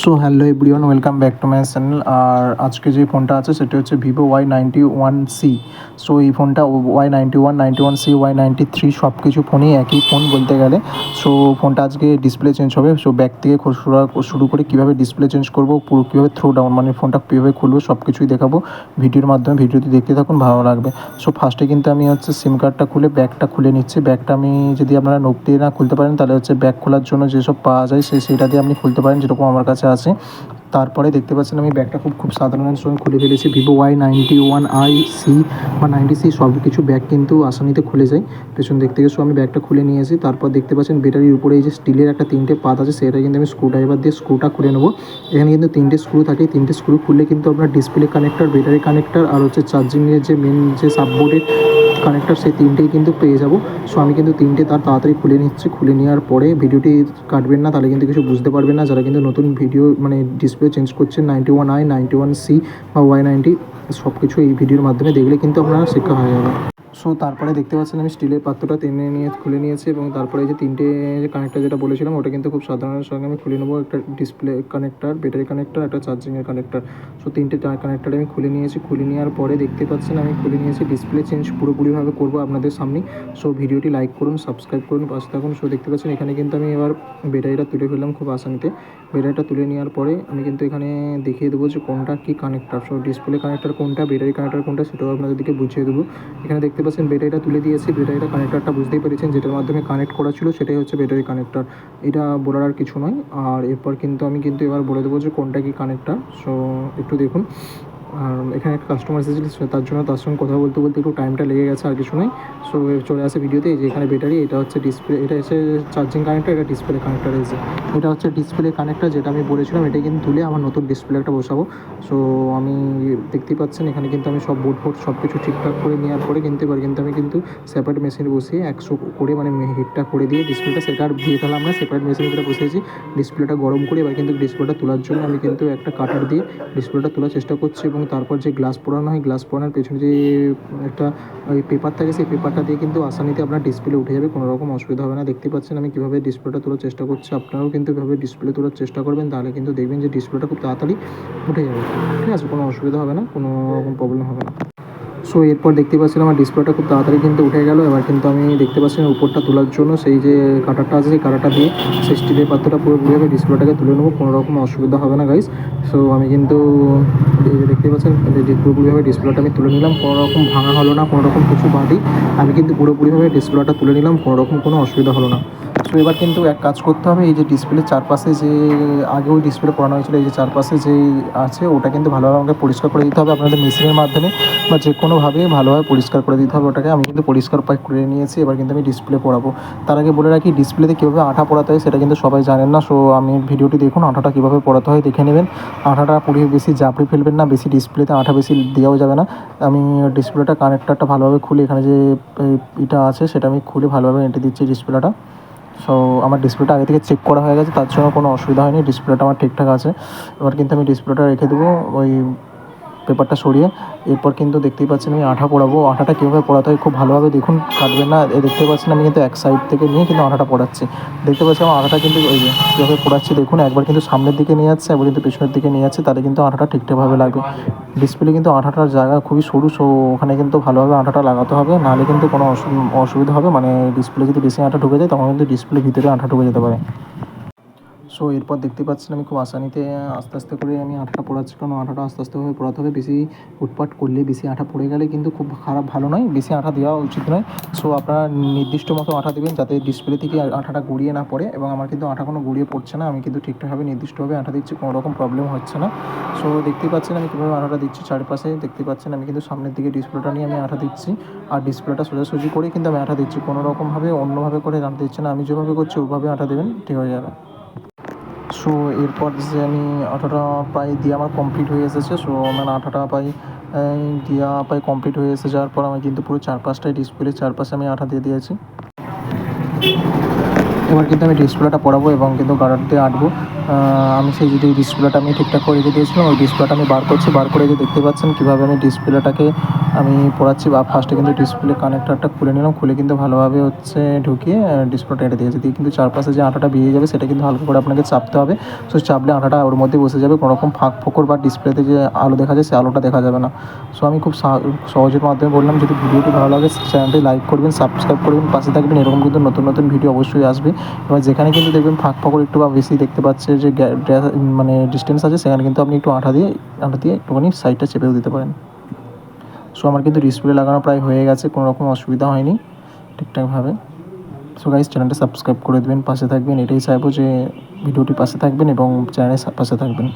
So hello everyone welcome back to my channel আর আজকে যে ফোনটা আছে, সেটা হচ্ছে Vivo Y ninety one C. So এই ফোনটা Y ninety one ninety one C, Y ninety three সব কিছু ফোনই একই ফোন বলতে গেলে। সো ফোনটা আজকে ডিসপ্লে চেঞ্জ হবে। সো ব্যাক থেকে শুরু করে কীভাবে ডিসপ্লে চেঞ্জ করব, পুরো কীভাবে থ্রো ডাউন মানে ফোনটা কীভাবে খুলবো সব কিছুই দেখাবো। ভিডিওর মাধ্যমে ভিডিওটি দেখতে থাকুন, ভালো লাগবে। সো ফার্স্টে কিন্তু আমি হচ্ছে সিম কার্ডটা খুলে ব্যাগটা খুলে নিচ্ছি। ব্যাগটা আমি যদি আপনারা নোক দিয়ে না খুলতে পারেন, তাহলে হচ্ছে ব্যাগ খোলার জন্য যেসব পাওয়া যায় সেই সেটা দিয়ে আপনি খুলতে পারেন। যেরকম আমার কাছে আছে। তারপরে দেখতে পাচ্ছেন আমি ব্যাগটা খুব খুব সাধারণের সঙ্গে খুলে ফেলেছি। Vivo Y ninety one I C বা নাইনটি সি সব কিছু ব্যাগ কিন্তু আসানিতে খুলে যায়। পেছন দিক থেকে আমি ব্যাগটা খুলে নিয়েছি। তারপর দেখতে পাচ্ছেন ব্যাটারির উপরে এই যে স্টিলের একটা তিনটে পাত আছে, সেটা কিন্তু আমি স্ক্রু ড্রাইভার দিয়ে স্ক্রুটা খুলে নেব। এখানে কিন্তু তিনটে স্ক্রু থাকে। তিনটে স্ক্রু খুললে কিন্তু আপনার ডিসপ্লে কানেক্টর ব্যাটারি কানেক্টর আর হচ্ছে চার্জিংয়ের যে মেন যে সাববোর্ডের কানেক্টর সেই তিনটেই কিন্তু পেয়ে যাব। সো আমি কিন্তু তিনটে তার তাড়াতাড়ি খুলে নিচ্ছি। খুলে নেওয়ার পরে ভিডিওটি কাটবেন না, তাহলে কিন্তু কিছু বুঝতে পারবেন না। যারা কিন্তু নতুন ভিডিও মানে ডিসপ্লে চেঞ্জ করছেন ninety one I ninety one C বা ওয়াই নাইনটি সব কিছু এই ভিডিওর মাধ্যমে দেখলে কিন্তু আপনারা শিক্ষা হয়ে যাবে সো তারপরে দেখতে পাচ্ছেন আমি স্টিলের পাত্রটা টেনে নিয়ে, খুলে নিয়েছি এবং তারপরে যে তিনটে যে কানেক্টার যেটা বলেছিলাম, ওটা কিন্তু খুব সাধারণের সঙ্গে আমি খুলে নেব। একটা ডিসপ্লে কানেক্টার ব্যাটারি কানেক্টার একটা চার্জিংয়ের কানেক্টার সো তিনটে কানেক্টার আমি খুলে নিয়েছি। খুলে নেওয়ার পরে দেখতে পাচ্ছেন আমি খুলে নিয়েছি ডিসপ্লে চেঞ্জ পুরোপুরিভাবে করব আপনাদের সামনে। সো ভিডিওটি লাইক করুন সাবস্ক্রাইব করুন, পাশে থাকুন। সো দেখতে পাচ্ছেন এখানে কিন্তু আমি এবার ব্যাটারিটা তুলে ফেললাম খুব আসানিতে। ব্যাটারিটা তুলে নেওয়ার পরে আমি কিন্তু এখানে দেখিয়ে দেবো যে কোনটা কী কানেক্টার সো ডিসপ্লে কানেক্টার কোনটা ব্যাটারি কানেক্টার কোনটা, সেটাও আপনাদেরকে বুঝিয়ে দেবো। এখানে দেখতে ব্যাটারিটা তুলে দিয়েছি ব্যাটারিটা কানেক্টরটা বুঝতেই পেরেছেন, যেটার মাধ্যমে কানেক্ট করা ছিল সেটাই হচ্ছে ব্যাটারি কানেক্টর এটা বলার আর কিছু নয়, আর এরপর কিন্তু আমি কিন্তু এবার বলে দেবো যে কোনটা কি কানেক্টর সো একটু দেখুন। আর এখানে একটা কাস্টমার এসেছিল তার জন্য তার সঙ্গে কথা বলতে বলতে একটু টাইমটা লেগে গেছে আর কিছু নয় সো চলে আসে ভিডিওতে যে এখানে ব্যাটারি এটা হচ্ছে ডিসপ্লে এটা হচ্ছে চার্জিং কানেক্টার এটা ডিসপ্লে কানেক্টার এসে এটা হচ্ছে ডিসপ্লে কানেক্টার যেটা আমি বলেছিলাম, এটা কিন্তু তুলে আমার নতুন ডিসপ্লে একটা বসাবো। সো আমি দেখতেই পাচ্ছেন, এখানে কিন্তু আমি সব বোর্ড ফোর্ড সব কিছু ঠিকঠাক করে নেওয়ার পরে কিন্তু, এবার কিন্তু আমি কিন্তু সেপারেট মেশিন বসিয়ে একশো করে মানে হিটটা করে দিয়ে ডিসপ্লেটা সেটা আর দিয়ে ফেলাম না সেপারেট মেশিন যেটা বসিয়েছি ডিসপ্লেটা গরম করে এবার কিন্তু ডিসপ্লেটা তোলার জন্য আমি কিন্তু একটা কাটার দিয়ে ডিসপ্লেটা তোলার চেষ্টা করছি এবং তারপর যে গ্লাস পরানো হয় গ্লাস পরানোর পেছনে যে, একটা ওই পেপার থাকে, সেই পেপারটা দিয়ে কিন্তু আসানিতে আপনার ডিসপ্লে উঠে যাবে, কোনো রকম অসুবিধা হবে না। দেখতে পাচ্ছেন আমি কীভাবে ডিসপ্লেটা তোলার চেষ্টা করছি, আপনারাও কিন্তু এভাবে ডিসপ্লে তোলার চেষ্টা করবেন, তাহলে কিন্তু দেখবেন যে ডিসপ্লেটা খুব তাড়াতাড়ি উঠে যাবে। ঠিক আছে, কোনো অসুবিধা হবে না, কোনো রকম প্রবলেম হবে না। সো এরপর দেখতে পাচ্ছেন আমার ডিসপ্লেটা খুব তাড়াতাড়ি কিন্তু উঠে গেল। এবার কিন্তু আমি দেখতে পাচ্ছি উপরটা তোলার জন্য সেই যে কাটারটা আছে, সেই কাটারটা দিয়ে সেই স্টিলের পাত্রটা পুরো পুরোভাবে ডিসপ্লেটাকে তুলে নেব, কোনো রকম অসুবিধা হবে না গাইস সো আমি কিন্তু দেখতে পাচ্ছেন পুরোপুরিভাবে ডিসপ্লেটা আমি তুলে নিলাম, কোনো রকম ভাঙা হলো না, কোনো রকম কিছু বাদি আমি কিন্তু পুরোপুরিভাবে ডিসপ্লেটা তুলে নিলাম, কোনো রকম কোনো অসুবিধা হলো না। সো এবার কিন্তু এক কাজ করতে হবে, এই যে ডিসপ্লে চারপাশে যে, আগে ওই ডিসপ্লে করানো হয়েছিল, এই যে চারপাশে যে আছে, ওটা কিন্তু ভালোভাবে আমাকে পরিষ্কার করে দিতে হবে। আপনাদের মেশিনের মাধ্যমে বা যে কোনোভাবে ভালোভাবে পরিষ্কার করে দিতে হবে, ওটাকে আমি কিন্তু পরিষ্কার পাই করে নিয়েছি। এবার কিন্তু আমি ডিসপ্লে পড়াবো। তার আগে বলে রাখি ডিসপ্লেতে কীভাবে আঠা পড়াতে হয় সেটা কিন্তু সবাই জানেন না সো আমি ভিডিওটি দেখুন, আঠাটা কীভাবে পড়াতে হয় দেখে নেবেন। আঠাটা পুরো বেশি জাপড়ে ফেলবেন না, বেশি ডিসপ্লেতে আঠা বেশি দেওয়াও যাবে না। আমি ডিসপ্লেটা কানেক্টারটা ভালোভাবে খুলে এখানে যে এটা আছে, সেটা আমি খুলে ভালোভাবে এঁটে দিচ্ছি ডিসপ্লেটা সো আমার ডিসপ্লেটা আগে থেকে চেক করা হয়ে গেছে, তার জন্য কোনো অসুবিধা হয়নি। ডিসপ্লেটা আমার ঠিকঠাক আছে। এবার কিন্তু আমি ডিসপ্লেটা রেখে দেবো ওই পেপারটা সরিয়ে। এরপর কিন্তু দেখতেই পাচ্ছেন আমি আঠা পড়াবো আঠাটা কীভাবে পড়াতে হয় খুব ভালোভাবে দেখুন, কাটবেন না। এ দেখতে পাচ্ছেন আমি কিন্তু এক সাইড থেকে নিয়ে কিন্তু আঠাটা পড়াচ্ছি দেখতে পাচ্ছি আমার আঠাটা কিন্তু ওই কীভাবে পড়াচ্ছি দেখুন, একবার কিন্তু সামনের দিকে নিয়ে যাচ্ছে, একবার কিন্তু পেছনের দিকে নিয়ে যাচ্ছে, তাহলে কিন্তু আঠাটা ঠিকঠাকভাবে লাগবে। ডিসপ্লে কিন্তু আঠাটার জায়গা খুবই সরু সো ওখানে কিন্তু ভালোভাবে আঠাটা লাগাতে হবে, নাহলে কিন্তু কোনো অসু- অসুবিধা হবে। মানে ডিসপ্লে যদি বেশি আঠা ঢুকে যায়, তখন কিন্তু ডিসপ্লে ভিতরে আঠা ঢুকে যেতে পারে। সো এরপর দেখতে পাচ্ছেন আমি খুব আসানিতে আস্তে আস্তে করে আমি আঠাটা পড়াচ্ছি। কারণ আঠাটা আস্তে আস্তে ভাবে পড়াতে হবে। বেশি উৎপাট করলে বেশি আঠা পড়ে গেলে কিন্তু খুব খারাপ, ভালো নয়। বেশি আঠা দেওয়া উচিত নয়। সো আপনারা নির্দিষ্ট মতো আঠা দেবেন যাতে ডিসপ্লে থেকে আঠাটা গড়িয়ে না পড়ে এবং আমার কিন্তু আঠা কোনো গড়িয়ে পড়ছে না। আমি কিন্তু ঠিকঠাকভাবে নির্দিষ্টভাবে আঠা দিচ্ছি, কোনো রকম প্রবলেম হচ্ছে না। সো দেখতেই পাচ্ছেন আমি কীভাবে আঠাটা দিচ্ছি চারপাশে। দেখতে পাচ্ছেন আমি কিন্তু সামনের দিকে ডিসপ্লেটা নিয়ে আমি আঠা দিচ্ছি। আর ডিসপ্লেটা সোজাসুজি করে কিন্তু আমি আঠা দিচ্ছি। কোনো রকমভাবে, অন্যভাবে করে আঠা দিচ্ছি না। আমি যেভাবে করছি ওভাবে আঠা দেবেন, ঠিক হয়ে যাবে। সো এরপর যে আমি আঠাটা প্রায় দিয়ে আমার কমপ্লিট হয়ে এসেছে সো মানে আঠাটা প্রায় দিয়া প্রায় কমপ্লিট হয়ে এসে যাওয়ার পর আমি কিন্তু পুরো চারপাশটাই ডিসপ্লে চারপাশে আমি আঠা দিয়ে দিয়েছি। এবার কিন্তু আমি ডিসপ্লেটা পড়াবো এবং কিন্তু গার্ডার দিয়ে আঁটবো। আমি সেই যদি ডিসপ্লেটা আমি ঠিকঠাক করে দিয়েছিলাম, ওই ডিসপ্লেটা আমি বার করছি, বার করে যে দেখতে পাচ্ছেন, কীভাবে আমি ডিসপ্লেটাকে আমি পড়াচ্ছি বা ফার্স্টে কিন্তু ডিসপ্লে কানেক্টারটা খুলে নিলাম, খুলে কিন্তু ভালোভাবে হচ্ছে ঢুকিয়ে ডিসপ্লেটা এটা দিয়েছি। দিয়ে কিন্তু চারপাশে যে আটাটা বেরিয়ে যাবে, সেটা কিন্তু হালকা করে আপনাকে চাপতে হবে। সো চাপলে আটাটা ওর মধ্যে বসে যাবে কোনো রকম ফাঁক ফোকর বা ডিসপ্লেতে যে আলো দেখা যায়, সে আলোটা দেখা যাবে না। সো আমি খুব সহজের মাধ্যমে বললাম, যদি ভিডিওটি ভালো লাগে, চ্যানেলটি লাইক করবেন সাবস্ক্রাইব করবেন, পাশে থাকবেন, এরকম কিন্তু নতুন নতুন ভিডিও অবশ্যই আসবে। এবার যেখানে কিন্তু দেখবেন ফাঁক ফোকর একটু বা বেশি দেখতে পাচ্ছে। যে গ্যা- গ্যা- মানে ডিস্টেন্স আছে, সেখানে কিন্তু আপনি একটু আঠা দিয়ে আঠা দিয়ে একটুখানি সাইডটা চেপেও দিতে পারেন। সো আমার কিন্তু ডিসপ্লে লাগানো প্রায় হয়ে গেছে, কোনো রকম অসুবিধা হয়নি, ঠিকঠাকভাবে। সো গাইজ চ্যানেলটা সাবস্ক্রাইব করে দেবেন, পাশে থাকবেন। এটাই চাইব যে, ভিডিওটি পাশে থাকবেন এবং চ্যানেলের পাশে থাকবেন।